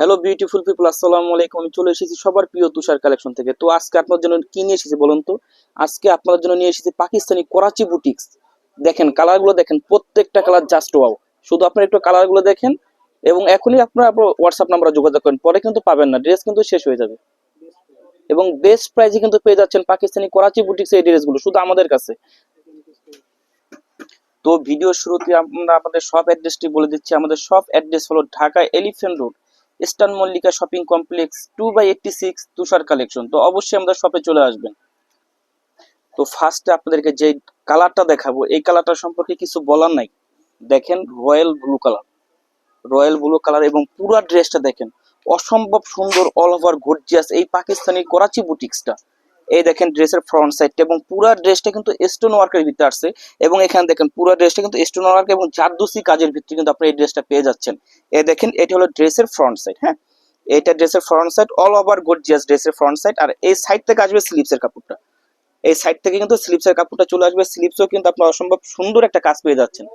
Hello beautiful people আসসালামু আলাইকুম। আমি চলে এসেছি সবার প্রিয় তুষার কালেকশন থেকে। তো আজকে আপনার জন্য কি নিয়ে এসেছি বলুন তো? আজকে আপনার জন্য নিয়ে এসেছি পাকিস্তানি করাচি বুটিক্স দেখেন কালারগুলো দেখেন, প্রত্যেকটা কালার জাস্ট ওয়াও শুধু আপনার একটু কালারগুলো দেখেন এবং এখনই আপনারা হোয়াটসঅ্যাপ নাম্বারে যোগাযোগ করেন। পরে কিন্তু পাবেন না ড্রেস কিন্তু শেষ হয়ে যাবে। এবং বেস্ট প্রাইসে কিন্তু পেয়ে যাচ্ছেন পাকিস্তানি করাচি বুটিক্স এই ড্রেসগুলো শুধু আমাদের কাছে। তো ভিডিও শুরুতে আমরা আমাদের সব অ্যাড্রেসটি বলে দিচ্ছি। আমাদের সব অ্যাড্রেস হলো Dhaka elephant road eastern Mallika shopping complex two by eighty six Tushar collection তো অবশ্যই আমাদের শপে চলে আসবেন। তো ফার্স্টে আপনাদেরকে যে কালারটা দেখাবো, এই কালারটা সম্পর্কে কিছু বলার নাই। দেখেন royal blue colour royal blue colour এবং পুরো ড্রেসটা দেখেন। অসম্ভব সুন্দর অল ওভার গর্জিয়াস এই পাকিস্তানি করাচি বুটিক্সটা এই দেখেন ড্রেসের ফ্রন্ট সাইডটা এবং পুরো ড্রেসটা কিন্তু স্টোন ওয়ার্কের ভিতরে আসছে এবং এখানে দেখেন পুরো ড্রেসটা কিন্তু স্টোন ওয়ার্ক এবং জারদুসি কাজের ভিতরে কিন্তু আপনি এই ড্রেসটা পেয়ে যাচ্ছেন। এই দেখেন, এটা হলো ড্রেসের ফ্রন্ট সাইড হ্যাঁ? এটা ড্রেসের front side all over gorgeous ড্রেসের ফ্রন্ট সাইড আর এই সাইড থেকে আসবে স্লিপসের কাপড়টা। এই সাইড থেকে কিন্তু স্লিপসের কাপড়টা চলে আসবে স্লিপসও কিন্তু আপনার অসম্ভব সুন্দর একটা কাজ পেয়ে যাচ্ছেন।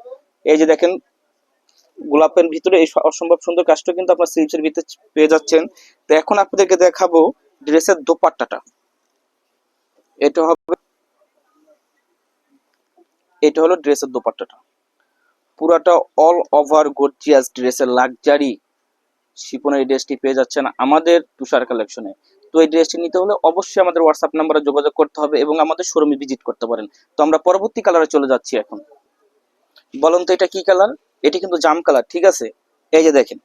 এই যে দেখেন, গোলাপের ভিতরে এই অসম্ভব সুন্দর কাজটা কিন্তু আপনার স্লিপসের ভিতরে পেয়ে যাচ্ছেন। তো এখন আপনাদেরকে দেখাবো ড্রেসের দোপাট্টাটা। এটা হবে এটা হলো ড্রেসের দোপাট্টাটা। পুরাটা অল ওভার ড্রেসের শিপনের এই ড্রেসটি পেয়ে যাচ্ছেন আমাদের তুষার কালেকশনে তো এই ড্রেসটি নিতে হলে অবশ্যই আমাদের হোয়াটসঅ্যাপ নাম্বারে যোগাযোগ করতে হবে এবং আমাদের শোরুমে ভিজিট করতে পারেন। তো আমরা পরবর্তী কালারে চলে যাচ্ছি এখন। বলুন তো এটা কি কালার এটি কিন্তু জাম কালার ঠিক আছে? এই যে দেখেন,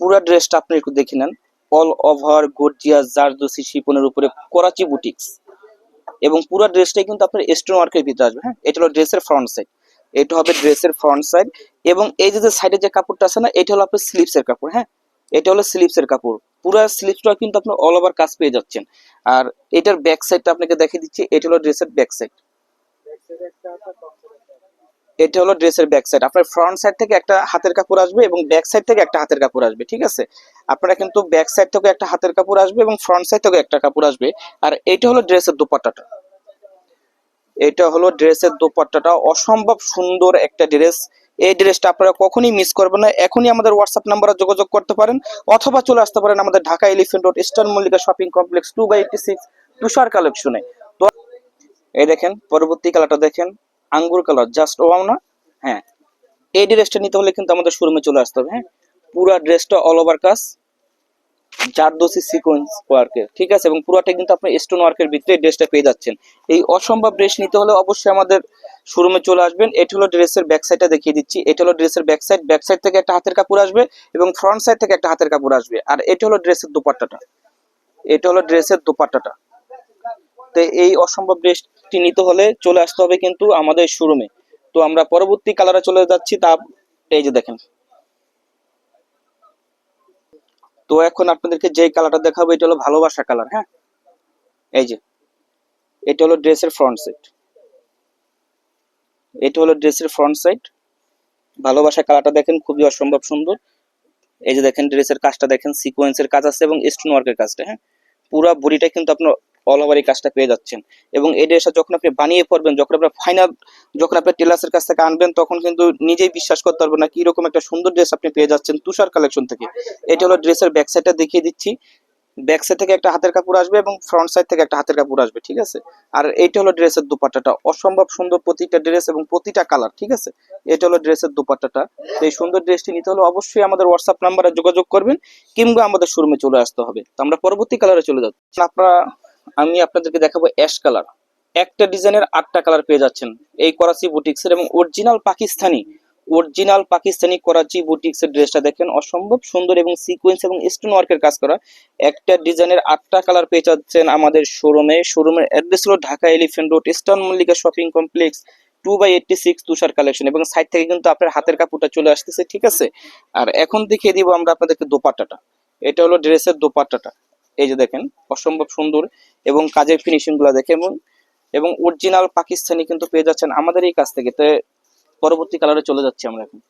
পুরো ড্রেসটা আপনি একটু দেখে নেন। অল ওভার গর্জিয়াস জারদোসি শিপনের উপরে করাচি বুটিক্স এবং পুরো ড্রেসটাই কিন্তু আপনার স্টোন ওয়ার্কের ভিতরে আসবে হ্যাঁ? এটা হলো ড্রেসের ফ্রন্ট সাইড এটা হবে ড্রেসের ফ্রন্ট সাইড এবং এই যে সাইডে যে কাপড়টা আছে না, এটা হলো আপনার স্লিপসের কাপড় হ্যাঁ? এটা হলো স্লিপসের কাপড়। পুরো স্লিপসটা কিন্তু আপনার অল ওভার কাজ পেয়ে যাচ্ছেন। আর এটার ব্যাক সাইডটা আপনাকে দেখিয়ে দিচ্ছি, এটা হলো ড্রেসের ব্যাক সাইড এটা হলো ড্রেসের ব্যাক সাইড আপনার ফ্রন্ট সাইড থেকে একটা হাতের কাপড় আসবে এবং ব্যাক সাইড থেকে একটা হাতের কাপড় আসবে, ঠিক আছে? আপনারা কিন্তু ব্যাক সাইড থেকে একটা হাতের কাপড় আসবে এবং ফ্রন্ট সাইড থেকে একটা কাপড় আসবে। আর এটা হলো ড্রেসের দোপাট্টাটা। এটা হলো ড্রেসের দোপাট্টাটা। অসম্ভব সুন্দর একটা ড্রেস। এই ড্রেসটা আপনারা কখনই মিস করবেন না। এখনই আমাদের হোয়াটসঅ্যাপ নাম্বারে যোগাযোগ করতে পারেন অথবা চলে আসতে পারেন আমাদের Dhaka elephant road eastern Mallika shopping complex two by eighty six Tushar কালেকশনে তো এই দেখেন, পরবর্তী কালারটা দেখেন, আঙ্গুর কালার জাস্ট ওয়াও না? হ্যাঁ। এই ড্রেসটা নিতে হলে কিন্তু আমাদের শোরুমে চলে আসতে হবে হ্যাঁ। পুরা ড্রেসটা অল ওভার কাজ জারদোসি সিকোয়েন্স ওয়ার্কের ঠিক আছে? এবং পুরোটা কিন্তু আপনি স্টোন ওয়ার্কের ভিতরে ড্রেসটা পেয়ে যাচ্ছেন। এই অসম্ভব ড্রেস নিতে হলে অবশ্যই আমাদের শোরুমে চলে আসবেন। এটা হলো ড্রেসের ব্যাক সাইডটা দেখিয়ে দিচ্ছি। এটা হলো ড্রেসের ব্যাক সাইড ব্যাক সাইড থেকে একটা হাতের কাপড় আসবে এবং ফ্রন্ট সাইড থেকে একটা হাতের কাপড় আসবে। আর এটা হলো ড্রেসের দোপাট্টাটা। এটা হলো ড্রেসের দোপাট্টাটা। তো এই অসম্ভব ড্রেসটি নিতে হলে চলে আসতে হবে কিন্তু আমাদের শোরুমে তো আমরা পরবর্তী কালারে চলে যাচ্ছি। তা এই যে দেখেন। তো এখন আপনাদেরকে যে কালারটা দেখাবো, এটা হলো ভালোবাসা কালার হ্যাঁ? এই যে, এটা হলো ড্রেসের ফ্রন্ট সাইড এটা হলো ড্রেসের ফ্রন্ট সাইড ভালোবাসা কালারটা দেখেন, খুবই অসম্ভব সুন্দর। এই যে দেখেন, ড্রেসের কাজটা দেখেন সিকোয়েন্সের কাজ আছে এবং স্টোন ওয়ার্কের কাজটা হ্যাঁ? পুরো বডিটা কিন্তু আপনার অল ওভার এই কাজটা পেয়ে যাচ্ছেন। এবং এই ড্রেসটা যখন আপনি বানিয়ে পড়বেন, যখন আপনার ফাইনাল যখন আপনি টেলার্সের কাছ থেকে আনবেন, তখন কিন্তু নিজেই বিশ্বাস করতে পারবেন না কীরকম একটা সুন্দর ড্রেস আপনি পেয়ে যাচ্ছেন তুষার কালেকশন থেকে। এটা হলো ড্রেসের ব্যাক সাইডটা দেখিয়ে দিচ্ছি। ব্যাক সাইড থেকে একটা হাতের কাপড় আসবে এবং ফ্রন্ট সাইড থেকে একটা হাতের কাপড় আসবে, ঠিক আছে? আর এইটা হলো ড্রেসের দুপাট্টাটা। অসম্ভব সুন্দর প্রতিটা ড্রেস এবং প্রতিটা কালার ঠিক আছে? এটা হলো ড্রেসের দুপাট্টাটা। এই সুন্দর ড্রেসটি নিতে হলে অবশ্যই আমাদের হোয়াটসঅ্যাপ নাম্বারে যোগাযোগ করবেন, কিংবা আমাদের শোরুমে চলে আসতে হবে। আমরা পরবর্তী কালারে চলে যাচ্ছি। আপনারা আমি আপনাদেরকে দেখাবো অ্যাশ কালার। একটা ডিজাইনের আটটা কালার পেয়ে যাচ্ছেন। এই করাচি বুটিক্সের এবং অরিজিনাল পাকিস্তানি অরিজিনাল পাকিস্তানি করাচি বুটিক্সের ড্রেসটা দেখেন, অসম্ভব সুন্দর এবং সিকোয়েন্স এবং স্টোন ওয়ার্কের কাজ করা। একটা ডিজাইনের আটটা কালার পেয়ে যাচ্ছেন আমাদের শোরুমে। শোরুমের অ্যাড্রেস হলো Dhaka elephant road, eastern Mallika shopping complex two by eighty six Tushar collection এবং সাইড থেকে কিন্তু আপনার হাতের কাপড়টা চলে আসতেছে, ঠিক আছে? আর এখন দেখিয়ে দিব আমরা আপনাদেরকে দোপাট্টাটা। এটা হলো ড্রেসের দোপাট্টাটা। এই যে দেখেন, অসম্ভব সুন্দর। এবং কাজের ফিনিশিংগুলা দেখে এবং এবং অরিজিনাল পাকিস্তানি কিন্তু পেয়ে যাচ্ছেন আমাদের এই কাছ থেকে। তো পরবর্তী কালারে চলে যাচ্ছি আমরা এখন।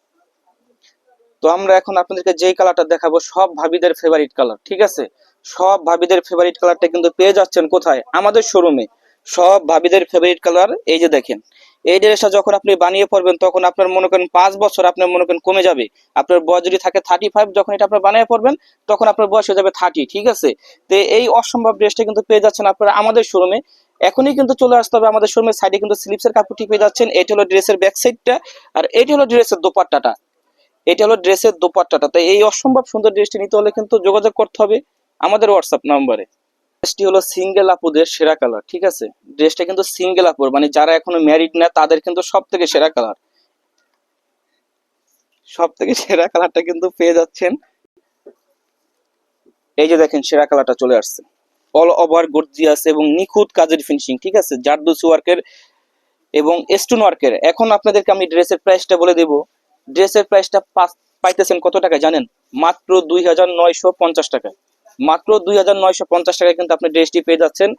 তো আমরা এখন আপনাদেরকে যেই কালারটা দেখাবো, সব ভাবিদের ফেভারিট কালার ঠিক আছে? সব ভাবিদের ফেভারিট কালারটা কিন্তু পেয়ে যাচ্ছেন কোথায়? আমাদের শোরুমে সব ভাবিদের ফেভারিট কালার এই যে দেখেন। এই ড্রেসটা যখন আপনি বানিয়ে পড়বেন তখন আপনার মনে করেন পাঁচ বছর আপনার মনে করেন কমে যাবে। আপনার বয়স যদি থাকে থার্টি ফাইভ যখন এটা আপনার বানিয়ে পড়বেন তখন আপনার বয়স হয়ে যাবে থার্টি ঠিক আছে? তো এই অসম্ভব ড্রেসটা কিন্তু পেয়ে যাচ্ছেন আপনারা আমাদের শোরুমে এখনই কিন্তু চলে আসতে হবে আমাদের শোরুমের সাইডে কিন্তু স্লিপসের কাপড়টি পেয়ে যাচ্ছেন। এটি হলো ড্রেসের ব্যাক সাইডটা আর এটি হলো ড্রেসের দোপাট্টাটা। এটা হলো ড্রেসের দোপাট্টাটা। তাই এই অসম্ভব সুন্দর ড্রেসটি নিতে হলে কিন্তু যোগাযোগ করতে হবে আমাদের হোয়াটসঅ্যাপ নম্বরে ড্রেসটি হলো সিঙ্গেল আপুদের সেরা কালার, ঠিক আছে? ড্রেসটা কিন্তু সিঙ্গেল আপুর মানে যারা এখনও ম্যারিড না, তাদের কিন্তু সব থেকে সেরা কালার। সব থেকে সেরা কালারটা কিন্তু পেয়ে যাচ্ছেন। এই যে দেখেন, সেরা কালারটা চলে আসছে। অল ওভার গর্জিয়াস এবং নিখুঁত কাজের ফিনিশিং ঠিক আছে? জারদুসি ওয়ার্কের এবং স্টোন ওয়ার্কের এখন আপনাদেরকে আমি ড্রেসের প্রাইসটা বলে দেব। ড্রেসের প্রাইসটা পাইতেছেন কত টাকা জানেন? মাত্র দুই হাজার নয়শো পঞ্চাশ টাকা মাত্র দুই হাজার নয়শো পঞ্চাশ টাকায় কিন্তু আপনি ড্রেসটি পেয়ে যাচ্ছেন।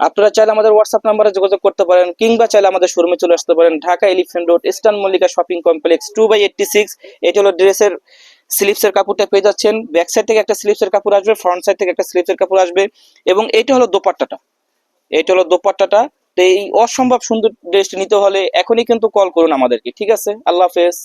আপনারা চাইলে আমাদের হোয়াটসঅ্যাপ নাম্বারে যোগাযোগ করতে পারেন, কিংবা চাইলে আমাদের শোরুমে চলে আসতে পারেন, Dhaka elephant road eastern Mallika shopping complex two by eighty six এটি হলো ড্রেসের স্লিপসের কাপড়টা পেয়ে যাচ্ছেন। ব্যাক সাইড থেকে একটা স্লিপসের কাপড় আসবে ফ্রন্ট সাইড থেকে একটা স্লিপসের কাপড় আসবে, এবং এইটা হলো দোপাট্টাটা। এইটা হলো দোপাট্টাটা। তো এই অসম্ভব সুন্দর ড্রেসটি নিতে হলে এখনই কিন্তু কল করুন আমাদেরকে, ঠিক আছে? আল্লাহ হাফেজ।